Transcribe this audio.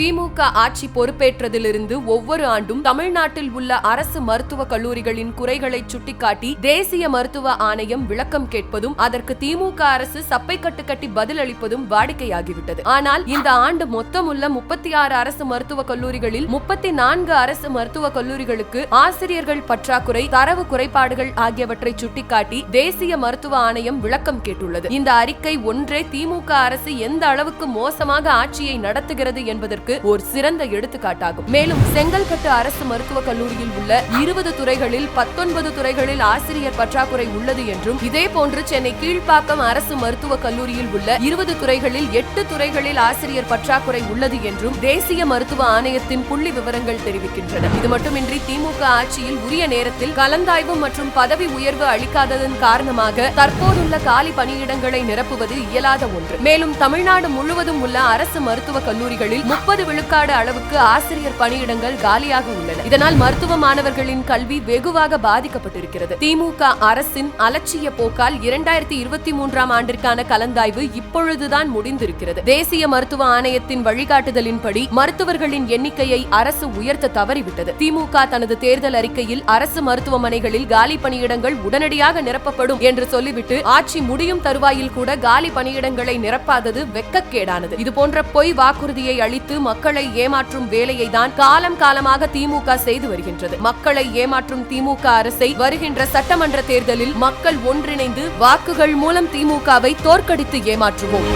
திமுக ஆட்சி பொறுப்பேற்றதிலிருந்து ஒவ்வொரு ஆண்டும் தமிழ்நாட்டில் உள்ள அரசு மருத்துவக் கல்லூரிகளின் குறைகளை சுட்டிக்காட்டி தேசிய மருத்துவ ஆணையம் விளக்கம் கேட்பதும் அதற்கு திமுக அரசு சப்பை கட்டு கட்டி பதிலளிப்பதும் வாடிக்கையாகிவிட்டது. ஆனால் இந்த ஆண்டு மொத்தமுள்ள முப்பத்தி ஆறு அரசு மருத்துவக் கல்லூரிகளில் முப்பத்தி நான்கு அரசு மருத்துவக் கல்லூரிகளுக்கு ஆசிரியர்கள் பற்றாக்குறை தரவு குறைபாடுகள் ஆகியவற்றை சுட்டிக்காட்டி தேசிய மருத்துவ ஆணையம் விளக்கம் கேட்டுள்ளது. இந்த அறிக்கை ஒன்றே திமுக அரசு எந்த அளவுக்கு மோசமாக ஆட்சியை நடத்துகிறது என்பதற்கு ஒரு சிறந்த எடுத்துக்காட்டாகும். மேலும் செங்கல்பட்டு அரசு மருத்துவக் கல்லூரியில் உள்ள இருபது துறைகளில் பத்தொன்பது துறைகளில் ஆசிரியர் பற்றாக்குறை உள்ளது என்றும் இதே போன்று சென்னை கீழ்ப்பாக்கம் அரசு மருத்துவக் கல்லூரியில் உள்ள இருபது துறைகளில் எட்டு துறைகளில் ஆசிரியர் பற்றாக்குறை உள்ளது என்றும் தேசிய மருத்துவ ஆணையத்தின் புள்ளி விவரங்கள் தெரிவிக்கின்றன. இது மட்டுமின்றி திமுக ஆட்சியில் உரிய நேரத்தில் கலந்தாய்வு மற்றும் பதவி உயர்வு அளிக்காததன் காரணமாக தற்போதுள்ள காலி பணியிடங்களை நிரப்புவது இயலாத ஒன்று. மேலும் தமிழ்நாடு முழுவதும் உள்ள அரசு மருத்துவக் கல்லூரிகளில் முப்பது விழுக்காடு அளவுக்கு ஆசிரியர் பணியிடங்கள் காலியாக உள்ளன. இதனால் மருத்துவ மாணவர்களின் கல்வி வெகுவாக பாதிக்கப்பட்டிருக்கிறது. திமுக அரசின் அலட்சிய போக்கால் இரண்டாயிரத்தி இருபத்தி மூன்றாம் ஆண்டிற்கான கலந்தாய்வு இப்பொழுதுதான் முடிந்திருக்கிறது. தேசிய மருத்துவ ஆணையத்தின் வழிகாட்டுதலின்படி மருத்துவர்களின் எண்ணிக்கையை அரசு உயர்த்த தவறிவிட்டது. திமுக தனது தேர்தல் அறிக்கையில் அரசு மருத்துவமனைகளில் காலி பணியிடங்கள் உடனடியாக நிரப்பப்படும் என்று சொல்லிவிட்டு ஆட்சி முடியும் தருவாயில் கூட காலி பணியிடங்களை நிரப்பாதது வெக்கக்கேடானது. இதுபோன்ற பொய் வாக்குறுதியை அளித்து மக்களை ஏமாற்றும் வேலையை தான் காலம் காலமாக திமுக செய்து வருகின்றது. மக்களை ஏமாற்றும் திமுக அரசை வருகின்ற சட்டமன்ற தேர்தலில் மக்கள் ஒன்றிணைந்து வாக்குகள் மூலம் திமுகவை தோற்கடித்து ஏமாற்றுவோம்.